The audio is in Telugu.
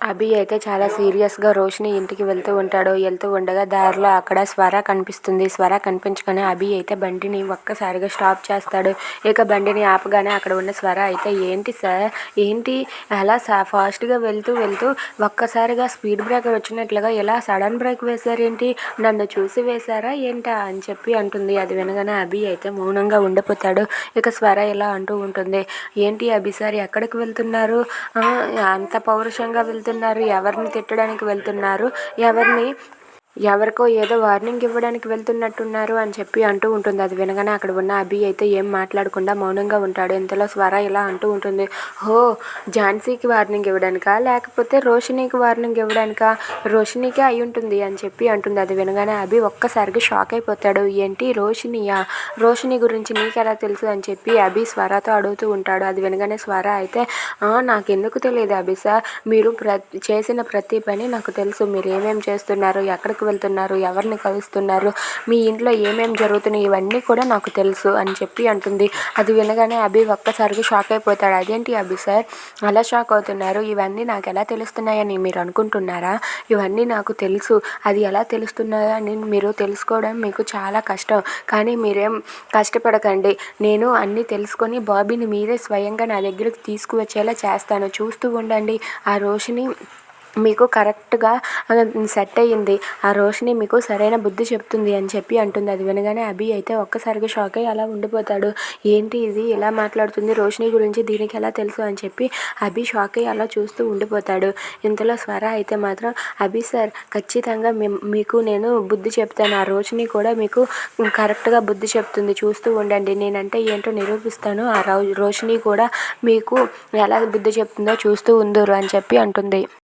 అభి అయితే చాలా సీరియస్గా రోషిని ఇంటికి వెళ్తూ ఉంటాడు. వెళ్తూ ఉండగా దారిలో అక్కడ స్వర కనిపిస్తుంది. స్వర కనిపించగానే అభి అయితే బండిని ఒక్కసారిగా స్టాప్ చేస్తాడు. ఇక బండిని ఆపగానే అక్కడ ఉన్న స్వర అయితే ఏంటి సార్? ఏంటి? అలా సా ఫాస్ట్గా వెళ్తూ వెళ్తూ ఒక్కసారిగా స్పీడ్ బ్రేకర్ వచ్చినట్లుగా ఇలా సడన్ బ్రేక్ వేశారేంటి? నన్ను చూసి వేశారా ఏంటా? అని చెప్పి అంటుంది. అది వినగానే అభి అయితే మౌనంగా ఉండిపోతాడు. ఇక స్వర ఇలా అంటూ ఉంటుంది. ఏంటి అభి సార్ ఎక్కడికి వెళ్తున్నారు? అంత పౌరుషంగా వెళ్తూ వెళ్తున్నారు ఎవరిని తిట్టడానికి వెళ్తున్నారు ఎవరిని ఎవరికో ఏదో వార్నింగ్ ఇవ్వడానికి వెళ్తున్నట్టున్నారు అని చెప్పి అంటూ ఉంటుంది. అది వినగానే అక్కడ ఉన్న అభి అయితే ఏం మాట్లాడకుండా మౌనంగా ఉంటాడు. ఇంతలో స్వర ఇలా అంటూ ఉంటుంది. హో ఝాన్సీకి వార్నింగ్ ఇవ్వడానికా? లేకపోతే రోషినీకి వార్నింగ్ ఇవ్వడానికా? రోషినీకే అయి ఉంటుంది అని చెప్పి అంటుంది. అది వినగానే అభి ఒక్కసారిగా షాక్ అయిపోతాడు. ఏంటి రోషినియా? రోషిని గురించి నీకెలా తెలుసు అని చెప్పి అభి స్వరతో అడుగుతూ ఉంటాడు. అది వినగానే స్వర అయితే నాకు నాకెందుకు తెలియదు అభి సార్. మీరు ప్ర చేసిన ప్రతి పని నాకు తెలుసు. మీరు ఏమేమి చేస్తున్నారు? ఎక్కడ ఎక్కడికి వెళ్తున్నారు ఎవరిని కలుస్తున్నారు మీ ఇంట్లో ఏమేమి జరుగుతున్నాయి ఇవన్నీ కూడా నాకు తెలుసు అని చెప్పి అంటుంది. అది వినగానే అభి ఒక్కసారిగా షాక్ అయిపోతాడు. అదేంటి అభి సార్? అలా షాక్ అవుతున్నారు. ఇవన్నీ నాకు ఎలా తెలుస్తున్నాయని మీరు అనుకుంటున్నారా? ఇవన్నీ నాకు తెలుసు. అది ఎలా తెలుస్తున్నాయో అని మీరు తెలుసుకోవడం మీకు చాలా కష్టం. కానీ మీరేం కష్టపడకండి. నేను అన్నీ తెలుసుకొని బాబీని మీరే స్వయంగా నా దగ్గరకు తీసుకువచ్చేలా చేస్తాను. చూస్తూ ఉండండి. ఆ రోషిని మీకు కరెక్ట్గా సెట్ అయ్యింది. ఆ రోషిని మీకు సరైన బుద్ధి చెప్తుంది అని చెప్పి అంటుంది. అది వినగానే అభి అయితే ఒక్కసారిగా షాక్ అయ్యి అలా ఉండిపోతాడు. ఏంటి ఇది? ఎలా మాట్లాడుతుంది రోషిని గురించి దీనికి ఎలా తెలుసు అని చెప్పి అభి షాక్ అయ్యి అలా చూస్తూ ఉండిపోతాడు. ఇంతలో స్వర అయితే మాత్రం అభి సార్ ఖచ్చితంగా మీకు నేను బుద్ధి చెప్తాను. ఆ రోషిని కూడా మీకు కరెక్ట్గా బుద్ధి చెప్తుంది. చూస్తూ ఉండండి. నేనంటే ఏంటో నిరూపిస్తాను. ఆ రో రోషిని కూడా మీకు ఎలా బుద్ధి చెప్తుందో చూస్తూ ఉందరు అని చెప్పి అంటుంది.